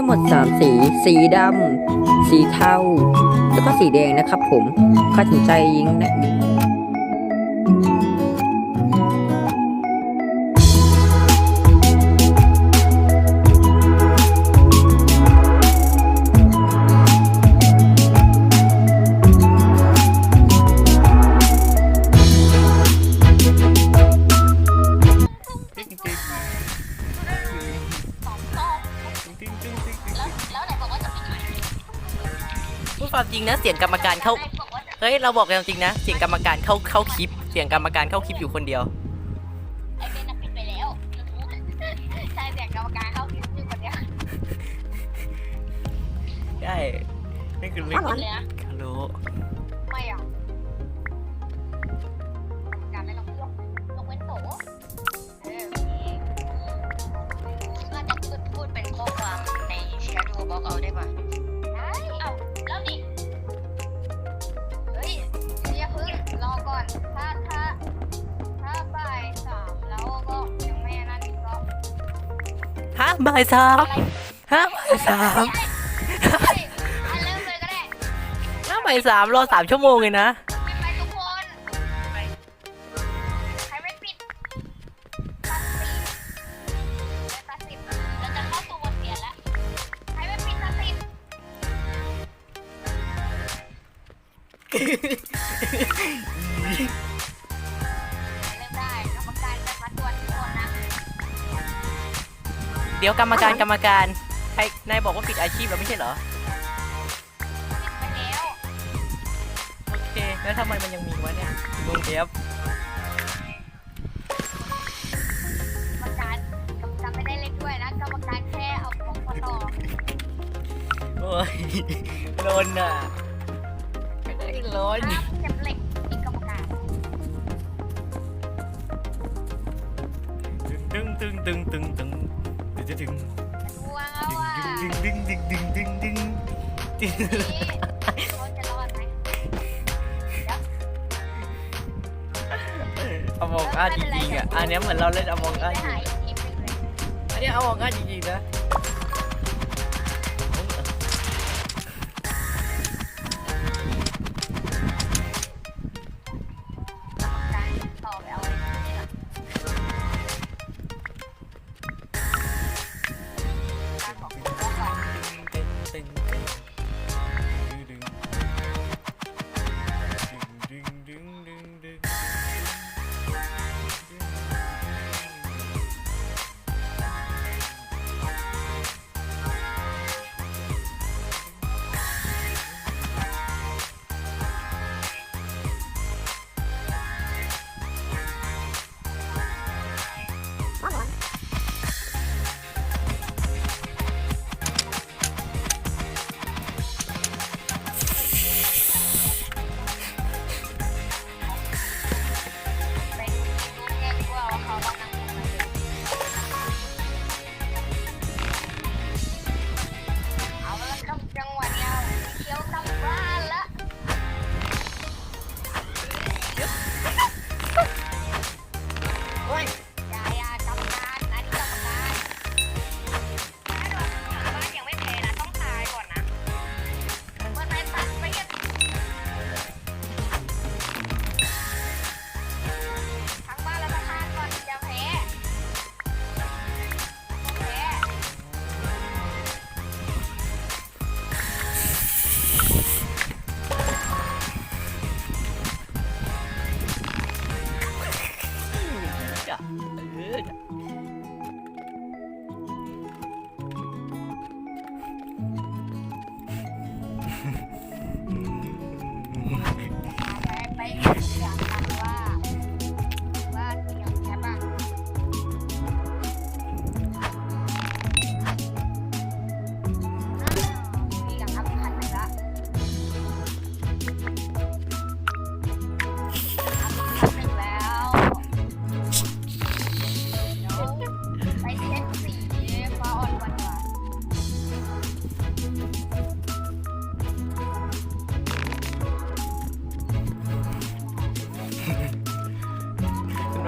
ทั้งหมด 3 สี สีดำ สีเทา แล้วก็สีแดงนะครับผมใครสนใจยิงนะ ดความจริงนะเสียงกรรมการเข้าไหนบอกว่าจะเฮ้ยเราบอกกันจริงนะเสียงกรรมการเข้าเข้าคลิป เสียงกรรมการเข้าคลิปอยู่คนเดียวไอ้เบนน่ะปิดไปแล้วใช่เสียงกรรมการเข้าคิดอยู่คนเดียวได้นี่คือเรื่อง บ่ายสามฮะบ่ายสามอันเริ่มเลยก็ได้ฮะบ่ายสามรอสามชั่วโมงเลยนะ ปิดไปทุกคนใครไม่ปิดตัดสิบตัดสิบเราจะเข้าสู่บทเรียนแล้วใครไม่ปิดตัดสิบ เดี๋ยวกรรมการกรรมการใครนายบอกว่าปิดอาชีพแล้วไม่ใช่เหรอปิดไปแล้วโอเค แล้วทำไมมันยังมีวะเนี่ยลงเอฟกรรมการกรรมการไม่ได้เล่นด้วยนะกรรมการแค่เอาของมาต่อโอ้ยโดนอะไม่ได้โดนห้ามเจ็บเหล็กอีกกรรมการตึงตึงตึงตึงตึง ตึงตึงตึงดูว่าว่าดึงดึงดึงดึงดึงดึงดึงนี่เขาจะรอดไหมอมองอาจริงๆอะอันเนี้ยเหมือนเราเล่นอมองอาไปจริหางอีกทีมหนึ่งเลยอันเนี้ยอมองอาจริงๆนะ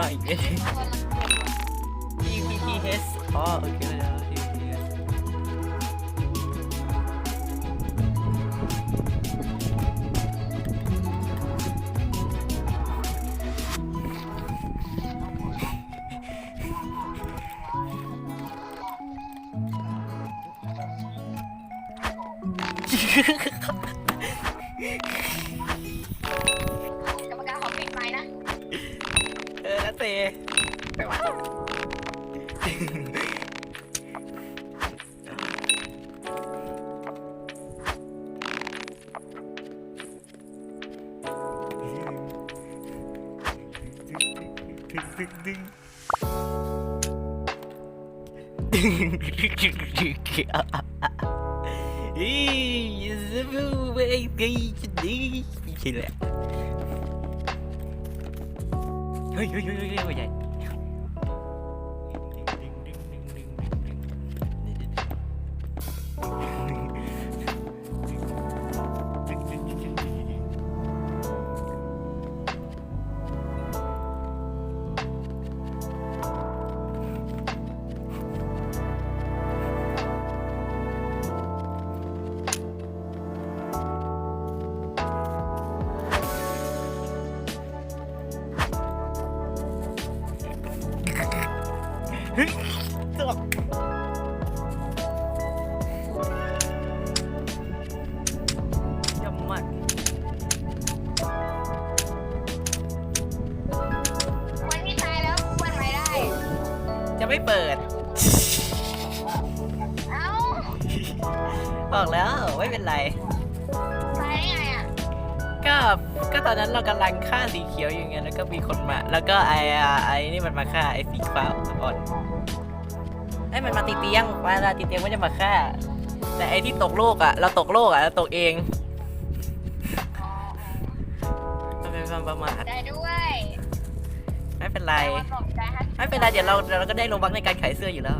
ラインで PVP です。あ、い。 เออนะเต ไปวะอี ยเฮ้ยเฮ้ยเฮ้ยไม่ตกยำมากวันที่ตายแล้วเปิดไม้ได้ จะไม่เปิด เอ้า บอกแล้วไม่เป็นไร ก็ก็ตอนนั้นเรากำลังฆ่าสีเขียวอยู่ไงแล้วก็มีคนมา แล้วก็ไอ้อะไอ้นี่มันมาฆ่าไอ้สีฟ้าอ่อนไอ้ยมันมาตีเตียงมาลาตีเตียงมันจะมาฆ่า แต่ไอ้ที่ตกโลกอะ เราตกโลกอะเราตกเองมันเป็นความประมาทได้ด้วยไม่เป็นไร แต่ว่าตกได้ฮะไม่เป็นไรเดี๋ยวเราเราก็ได้โลบักในการขายเสื้ออยู่แล้ว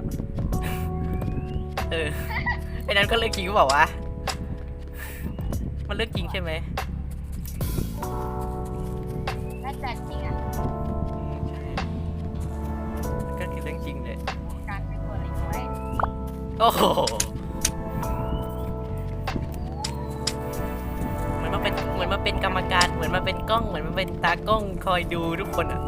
เออไอ้นั้นก็เลือกจริงก็บอกว่าวะมันเลือกจริงใช่ไหม โอ้โหเหมือนมาเป็นเหมือนมาเป็นกรรมการ เหมือนมาเป็นกล้อง เหมือนมาเป็นตากล้องคอยดูทุกคนอะ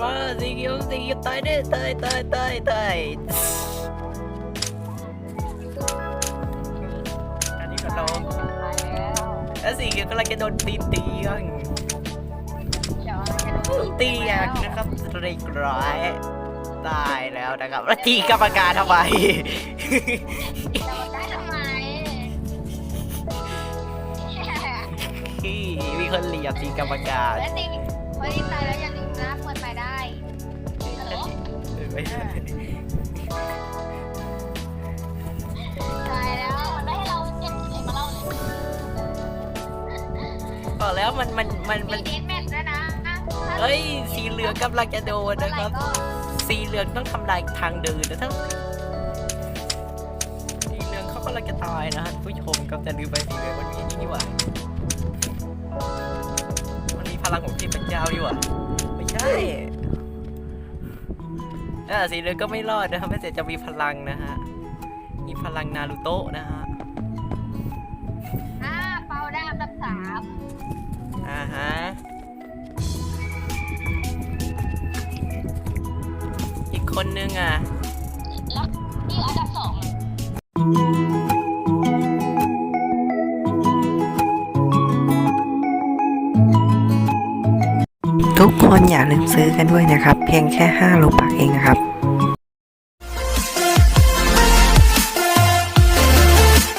มาสีเขียวสีเขียวตายเด้ตายตายตายตายอันนี้ก็ลงตายแล้วแล้วสีเขียวกำลังจะโดนตีตีกันเดี๋ยวอะไรกันดูตีอะนะครับเรียบร้อยตายแล้วนะครับแล้วตีกรรมการทำไมจะมาได้ทำไมที่มีคนเหลี่ยมตีกรรมการแล้วตีวันที่ตายแล้วอย่าลืมนะเปิดไม้ได้ฮัลโหล ไม่ใช่ตายแล้วมันได้ให้เราเจ็บที่ไหนมาเล่าเลยบอกแล้วมันมันมันมีมันเดทแมทด้วยนะเอ้ยสีเหลืองกำลังจะโดนเมื่อนะไหคร่รับก็สีเหลืองต้องทำลายทางเดินนะทั้งสีเหลืองเขากำลังจะตายนะฮะผู้ชมครับแต่ลืมไปสีเหลืองมันมีนี่นี่หว่ามันมีพลังของเทพเจ้าดีหว่าไม่ใช่ เออสีเหลืองก็ไม่รอดนะครับไม่เสร็จจะมีพลังนะฮะ มีพลังนารูโตะนะฮะ อ่าเปาได้อันดับสามอ่าฮะ อีกคนนึงอะ แล้วนี่อันดับสองอะ ทุกคนอย่าลืมซื้อกันด้วยนะครับ เพียงแค่5โลบักเองนะครับ